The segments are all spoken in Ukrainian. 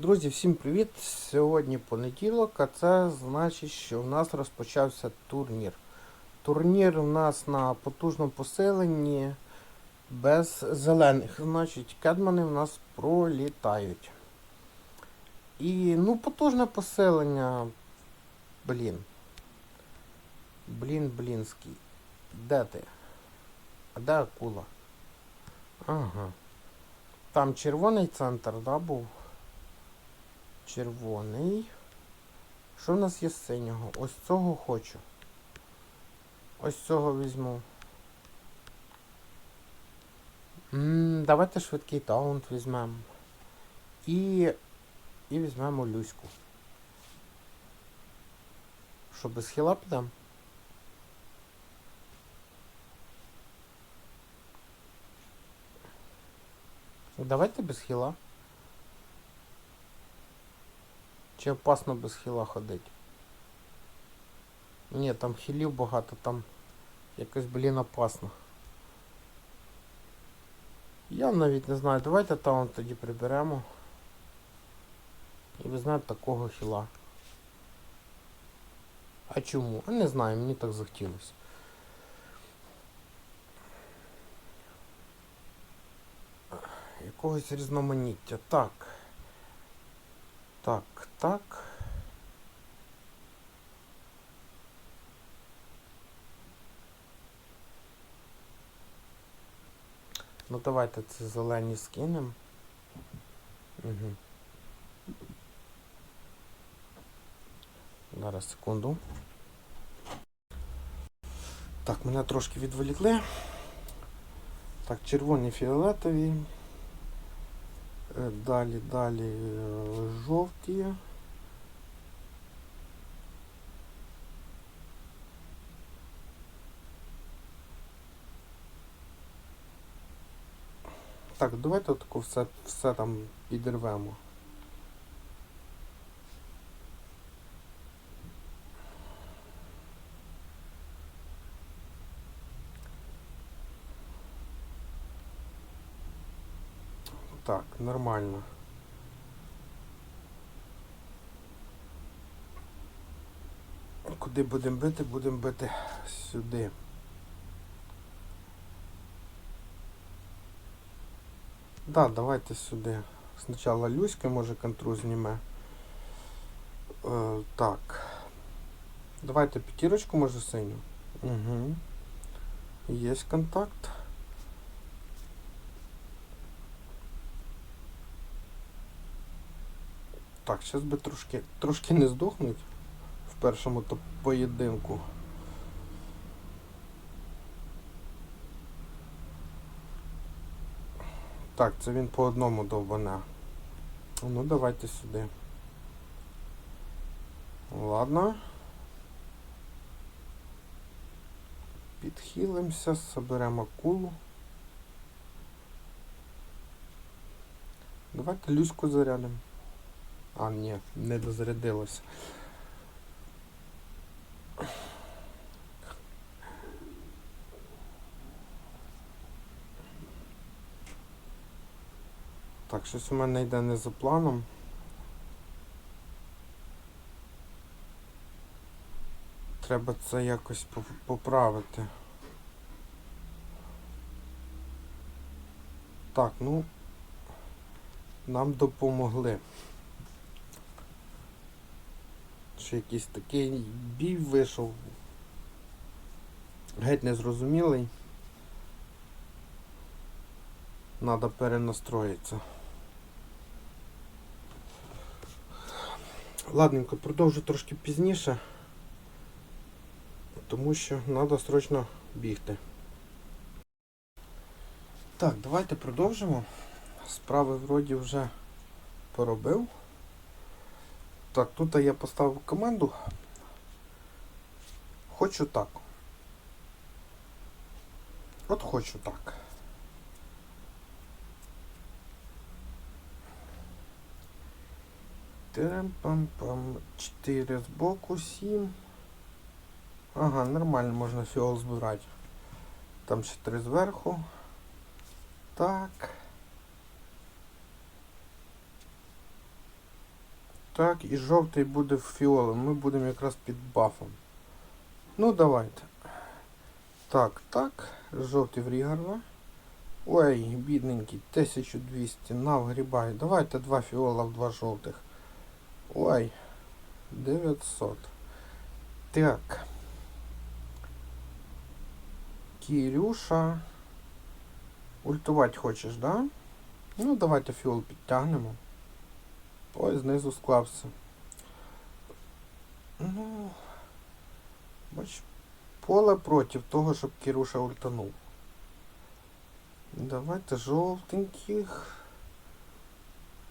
Друзі, всім привіт! Сьогодні понеділок, а це значить, що в нас розпочався турнір. Турнір у нас на потужному поселенні без зелених. Значить, кедмани в нас пролітають. І ну, потужне поселення. Блін. Блін, блінський. Де ти? А де акула? Ага. Там червоний центр, да, був? Червоний. Що в нас є з синього? Ось цього хочу. Ось цього візьму. М, давайте швидкий таунт візьмемо. І. І візьмемо Люську. Що, без хіла підемо? Давайте без хіла. Чи опасно без хіла ходити? Ні, там хілів багато, там якось, блін, опасно. Я навіть не знаю, давайте таун тоді приберемо. І візьмемо такого хіла. А чому? А не знаю, мені так захотілося. Якогось різноманіття. Так. Так, так. Ну давайте це зелені скинемо. Угу. Зараз секунду. Так, мене трошки відволікли. Так, червоні фіолетові. Е, Далі, далі е, жовті. Так, давайте таку все, все там підірвемо. Так, нормально. Куди будемо бити? Будемо бити сюди. Да, давайте сюди. Спочатку Люська, може контру зніме. Е, так. Давайте п'ятірочку, може синю. Угу. Є контакт. Так, зараз би трошки, трошки не здохнуть в першому то поєдинку. Так, це він по одному довбане. Ну, давайте сюди. Ладно. Підхилимося, соберемо кулу. Давайте люську зарядимо. А, ні, не дозарядилося. Так, щось у мене йде не за планом. Треба це якось поправити. Так, ну нам допомогли. Що якийсь такий бій вийшов. Геть незрозумілий. Надо перенастроїтися. Ладненько, продовжу трошки пізніше, тому що треба срочно бігти. Так, давайте продовжимо. Справи вроді вже поробив. Так, тут я поставив команду. Хочу так. От хочу так. Терем-пам-пам. 4 збоку, 7. Ага, нормально можна фіол збирати. Там ще 3 зверху. Так. Так, і жовтий буде фіолом. Ми будемо якраз під бафом. Ну, давайте. Так, так. Жовтий в Рігарда. Ой, бідненький, 1200. На, вгрібай. Давайте два фіола в два жовтих. Ой. 900. Так. Кірюша. Ультувати хочеш, да? Ну, давайте фіол підтягнемо. Ой, знизу склався. Ну. Бач, поле проти того, щоб Кіруша ультанув. Давайте жовтеньких.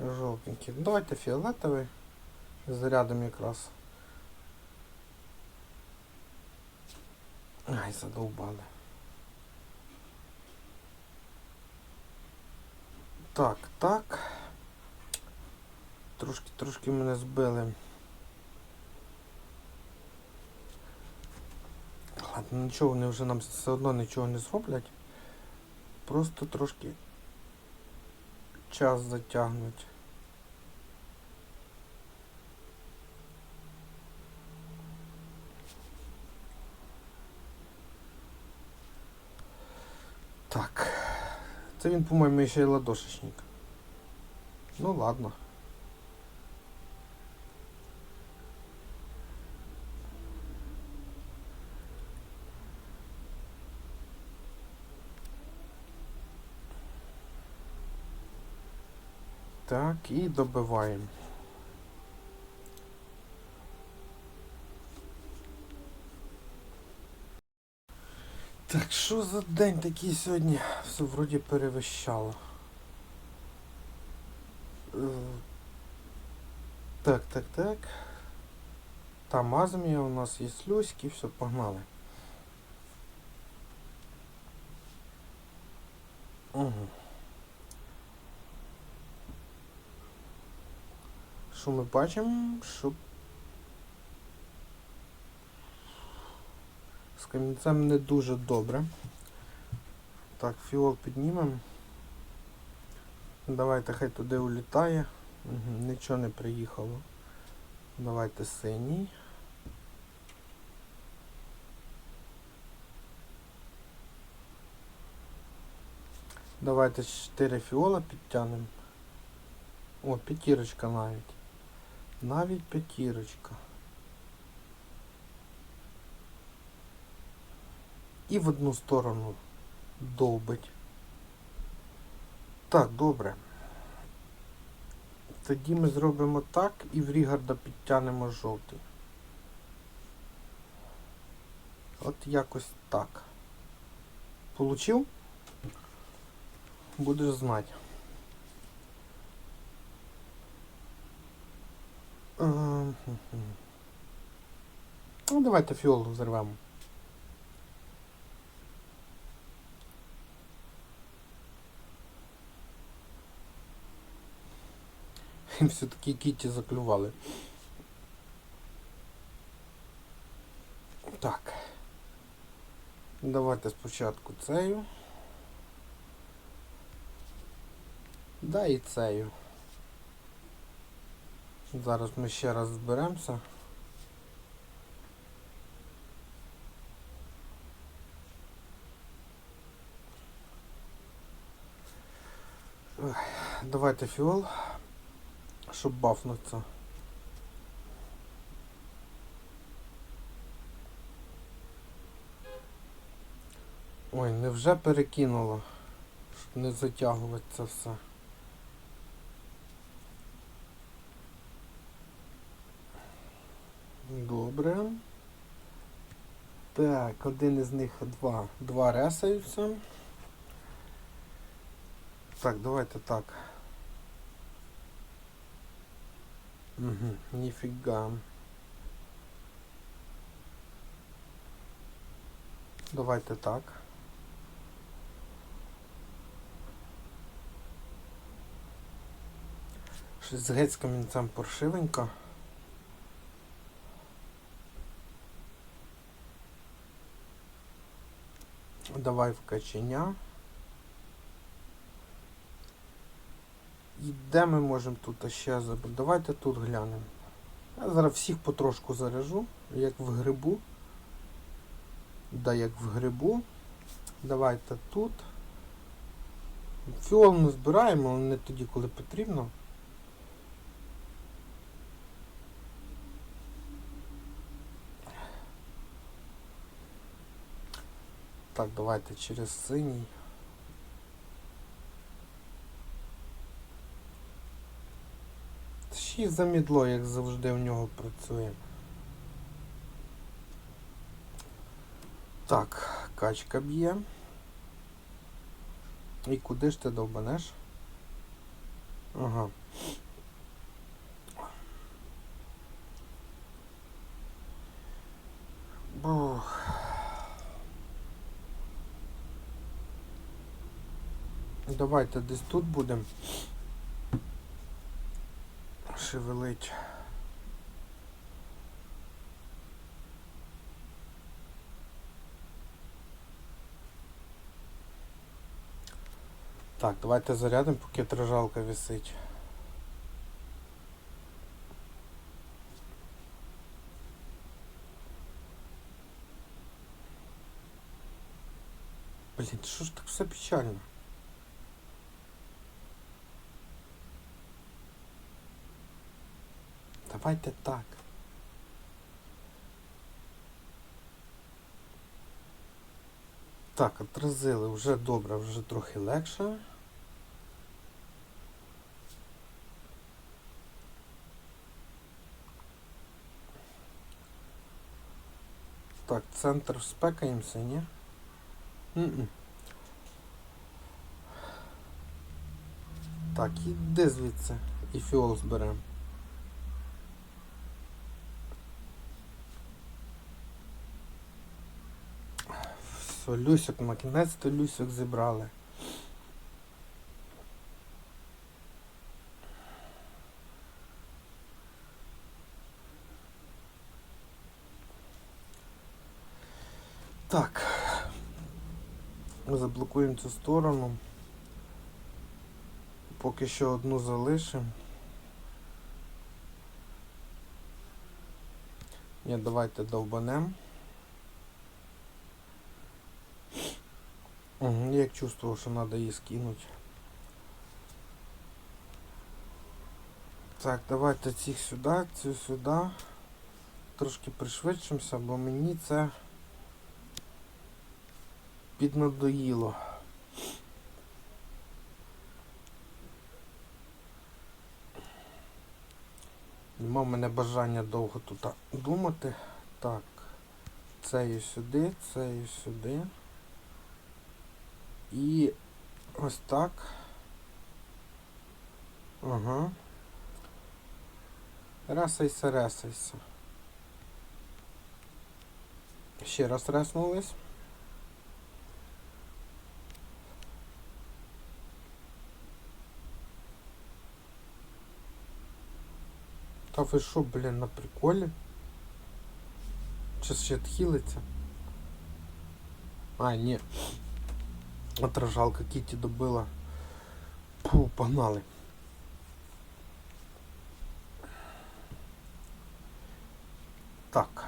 Жовтеньких. Давайте фіолетовий. Зарядом якраз. Ай, задовбали. Так, так. Трошки, трошки мене збили. Ладно, нічого, вони вже нам все одно нічого не зроблять. Просто трошки час затягнуть. Так. Це він, по-моєму, ще й ладошечник. Ну ладно. Так, і добиваємо. Так, що за день такий сьогодні? Все вроді перевищало. Е, Так, так, так. Там азмія у нас є слюськи, все, погнали. Угу. Що ми бачимо? Що з камінцем не дуже добре. Так, фіол піднімемо. Давайте хай туди улітає. Угу, нічого не приїхало. Давайте синій. Давайте 4 фіола підтягнемо. О, п'ятірочка навіть. Навіть п'ятірочка. І в одну сторону довбить. Так, добре. Тоді ми зробимо так і в Рігарда підтягнемо жовтий. От якось так. Получив? Будеш знати. Ну, давайте фіолу взорвемо. Все-таки кіті заклювали. Так. Давайте спочатку цею. Да і цею. Зараз ми ще раз зберемося. Давайте фіол, щоб бафнуться. Ой, невже перекинуло, щоб не затягувати це все. Добре. Так, один із них два. Два ресаються. Так, давайте так. Угу, ніфіга. Давайте так. Щось з геть з камінцем паршивенько. Давай в каченя. І де ми можемо тут ще забрати? Давайте тут глянемо. Я зараз всіх потрошку заряжу, як в грибу. Да, як в грибу. Давайте тут. Фіол ми збираємо, але не тоді, коли потрібно. Так, давайте через синій. Ще й замідло, як завжди, в нього працює. Так, качка б'є. І куди ж ти довбанеш? Ага. Бух. Давайте десь тут будемо шевелить. Так, давайте зарядимо, поки тражалка висить. Блін, що ж так все печально? Давайте так. Так, отразили вже добре, вже трохи легше. Так, центр спекаємося, ні? М-м. Так, іди звідси. І фіол зберемо. Все, Люсик, накінець-то Люсик зібрали. Так. Заблокуємо цю сторону. Поки що одну залишимо. Ні, давайте довбанем. Угу, я як чувствував, що треба її скинути. Так, давайте цих сюди, цю сюди. Трошки пришвидшимося, бо мені це піднадоїло. Нема в мене бажання довго тут думати. Так, це і сюди, це і сюди. І ось так. Ага. Ресайся, ресайся. Ще раз реснулись. Та ви що, блін, на приколі? Чи ще тхилиться? А, ні. Отражалка Кіті добила. Фу, погнали. Так.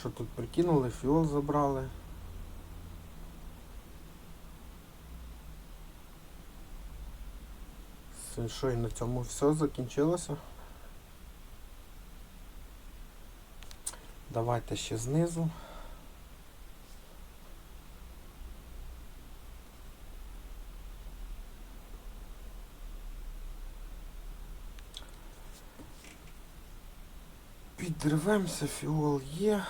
Що тут прикинули? Фіол забрали. Що і на цьому все закінчилося. Давайте ще знизу. Підривемося, фіол є.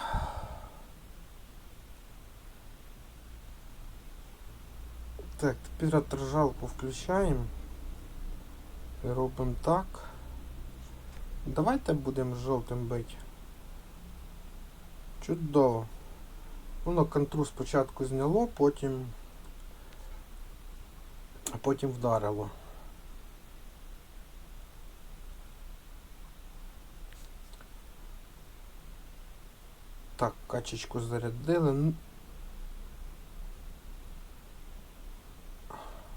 Так, тепер отражалку включаємо. Робимо так. Давайте будемо жовтим бити. Чудово. Воно контру спочатку зняло, потім а потім вдарило. Так, качечку зарядили.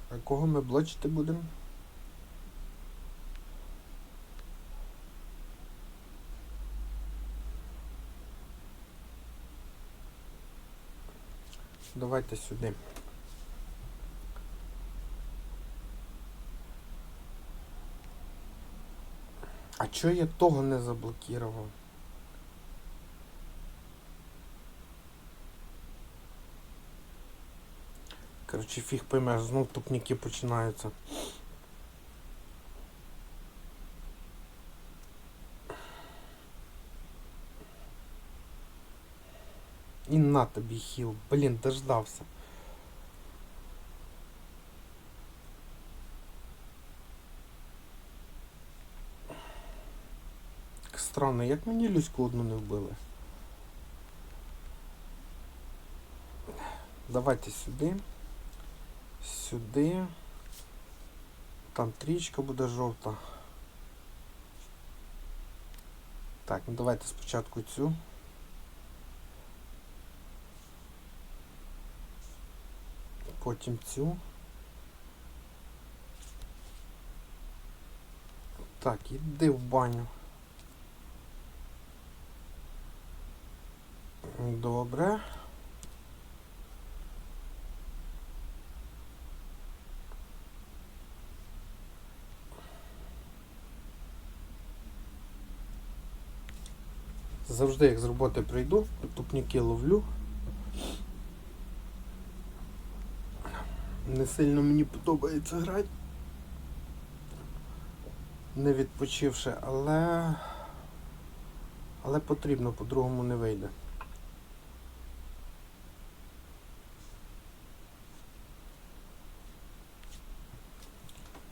А кого ми блочити будемо? Давайте сюди. А чого я того не заблокував? Коротше, фіг поймеш, знов тупніки починаються. І на тобі хіл. Блін, дождався. Странно, як мені Люську одну не вбили? Давайте сюди. Сюди. Там трічка буде жовта. Так, ну давайте спочатку цю. Потім цю. Так, іди в баню. Добре. Завжди як з роботи прийду, тупніки ловлю. Не сильно мені подобається грати. Не відпочивши, але. Але потрібно, по-другому не вийде.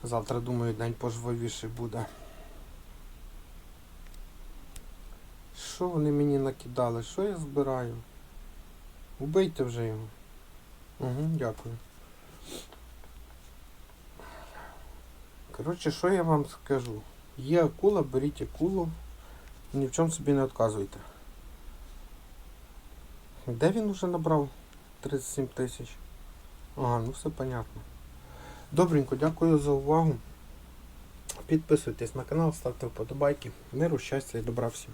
Завтра, думаю, день пожвавіший буде. Що вони мені накидали? Що я збираю? Убийте вже його. Угу, дякую. Коротше, що я вам скажу? Є акула, беріть акулу. Ні в чому собі не відказуйте. Де він уже набрав 37 тисяч? Ага, ну все понятно. Добренько, дякую за увагу. Підписуйтесь на канал, ставте вподобайки. Миру, щастя і добра всім.